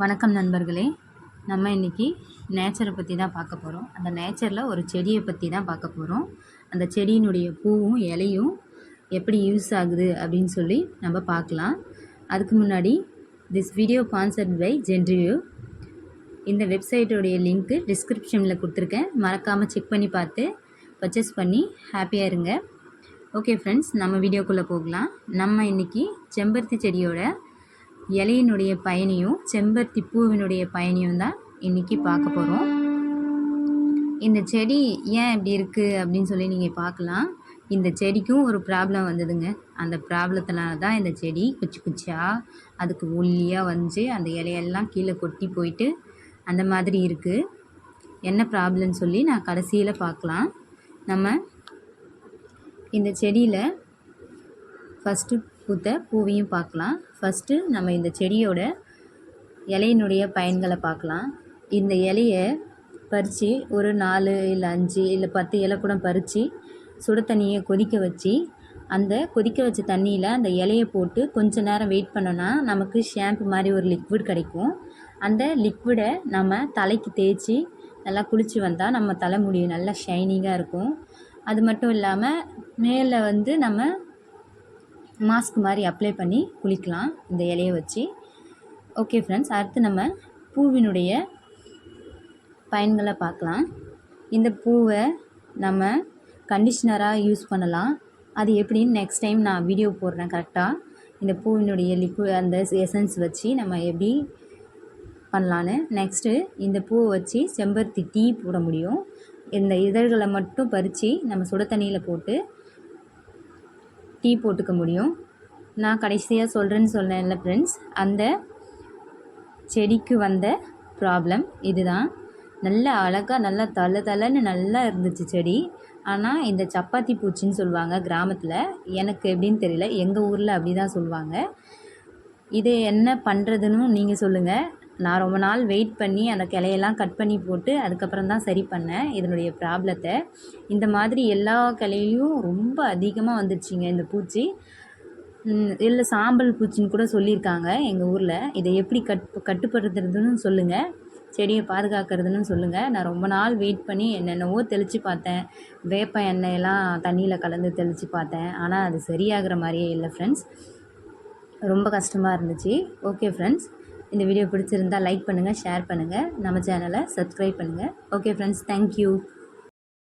வணக்கம் நண்பர்களே. நம்ம இன்றைக்கி நேச்சரை பற்றி தான் பார்க்க போகிறோம் அந்த நேச்சரில் ஒரு செடியை பற்றி தான் பார்க்க போகிறோம் அந்த செடியினுடைய பூவும் இலையும் எப்படி யூஸ் ஆகுது அப்படின்னு சொல்லி நம்ம பார்க்கலாம். அதுக்கு முன்னாடி திஸ் வீடியோ ஸ்பான்சர்ட் பை ஜென்ரிவியூ இந்த வெப்சைட்டோடைய லிங்க்கு டிஸ்கிரிப்ஷனில் கொடுத்துருக்கேன். மறக்காமல் செக் பண்ணி பார்த்து பர்ச்சேஸ் பண்ணி ஹாப்பியாக இருங்க. ஓகே ஃப்ரெண்ட்ஸ் நம்ம வீடியோக்குள்ளே போகலாம். நம்ம இன்றைக்கி செம்பருத்தி செடியோட இலையினுடைய பயனையும் செம்பருத்தி பூவினுடைய பயனையும் தான் இன்றைக்கி பார்க்க போகிறோம் இந்த செடி ஏன் இப்படி இருக்குது அப்படின்னு சொல்லி நீங்கள் பார்க்கலாம். இந்த செடிக்கும் ஒரு ப்ராப்ளம் வந்ததுங்க. அந்த ப்ராப்ளத்தினால தான் இந்த செடி குச்சி குச்சியாக அதுக்கு ஒல்லியாக வந்து அந்த இலையெல்லாம் கீழே கொட்டி போயிட்டு அந்த மாதிரி இருக்குது என்ன ப்ராப்ளம்னு சொல்லி நான் கடைசியில் பார்க்கலாம். நம்ம இந்த செடியில் ஃபஸ்ட்டு பூத்த பூவையும் பார்க்கலாம். ஃபஸ்ட்டு நம்ம இந்த செடியோட இலையினுடைய பயன்களை பார்க்கலாம். இந்த இலையை பறித்து ஒரு நாலு இல்லை அஞ்சு இல்லை பத்து இலை கூட பறித்து சுட தண்ணியை கொதிக்க வச்சு அந்த கொதிக்க வச்ச தண்ணியில் அந்த இலையை போட்டு கொஞ்ச நேரம் வெயிட் பண்ணோன்னா நமக்கு ஷாம்பு மாதிரி ஒரு லிக்விட் கிடைக்கும். அந்த லிக்விடை நம்ம தலைக்கு தேய்ச்சி நல்லா குளித்து வந்தால் நம்ம தலைமுடி நல்லா ஷைனிங்காக இருக்கும். அது மட்டும் இல்லாமல் மேலே வந்து நம்ம மாஸ்க் மாதிரி அப்ளை பண்ணி குளிக்கலாம் இந்த இலையை வச்சு. ஓகே ஃப்ரெண்ட்ஸ் அடுத்து நம்ம பூவினுடைய பயன்களை பார்க்கலாம். இந்த பூவை நம்ம கண்டிஷ்னராக யூஸ் பண்ணலாம். அது எப்படின்னு நெக்ஸ்ட் டைம் நான் வீடியோ போடுறேன் கரெக்டாக இந்த பூவினுடைய லிக்வி அந்த எசன்ஸ் வச்சு நம்ம எப்படி பண்ணலான்னு. நெக்ஸ்ட்டு இந்த பூவை வச்சு செம்பருத்தி டீ போட முடியும். இந்த இதழ்களை மட்டும் பறித்து நம்ம சுட தண்ணியில் போட்டு டீ போட்டுக்க முடியும். நான் கடைசியாக சொல்கிறேன்னு சொன்னேன்ல ஃப்ரெண்ட்ஸ் அந்த செடிக்கு வந்த ப்ராப்ளம் இதுதான். நல்ல அழகாக நல்லா தலை தலைன்னு நல்லா இருந்துச்சு செடி. ஆனால் இந்த சப்பாத்தி பூச்சின்னு சொல்லுவாங்க கிராமத்தில். எனக்கு எப்படின்னு தெரியல. எங்கள் ஊரில் அப்படி தான் சொல்லுவாங்க. இது என்ன பண்ணுறதுன்னு நீங்கள் சொல்லுங்கள் நான் ரொம்ப நாள் வெயிட் பண்ணி அந்த கிளையெல்லாம் கட் பண்ணி போட்டு அதுக்கப்புறம் தான் சரி பண்ணேன் இதனுடைய ப்ராப்ளத்தை இந்த மாதிரி எல்லா கிளையிலையும் ரொம்ப அதிகமாக வந்துடுச்சிங்க இந்த பூச்சி. இல்லை சாம்பல் பூச்சின்னு கூட சொல்லியிருக்காங்க எங்கள் ஊரில். இதை எப்படி கட் கட்டுப்படுத்துறதுன்னு சொல்லுங்கள் செடியை பாதுகாக்கிறதுன்னு சொல்லுங்கள் நான் ரொம்ப நாள் வெயிட் பண்ணி என்னென்னவோ தெளித்து பார்த்தேன். வேப்ப எண்ணெயெல்லாம் தண்ணியில் கலந்து தெளித்து பார்த்தேன். ஆனால் அது சரியாகிற மாதிரியே இல்லை ஃப்ரெண்ட்ஸ் ரொம்ப கஷ்டமாக இருந்துச்சு. ஓகே ஃப்ரெண்ட்ஸ் இந்த வீடியோ பிடிச்சிருந்தால் லைக் பண்ணுங்கள் ஷேர் பண்ணுங்கள் நம்ம சேனலை சப்ஸ்கிரைப் பண்ணுங்கள் ஓகே ஃப்ரெண்ட்ஸ் தேங்க்யூ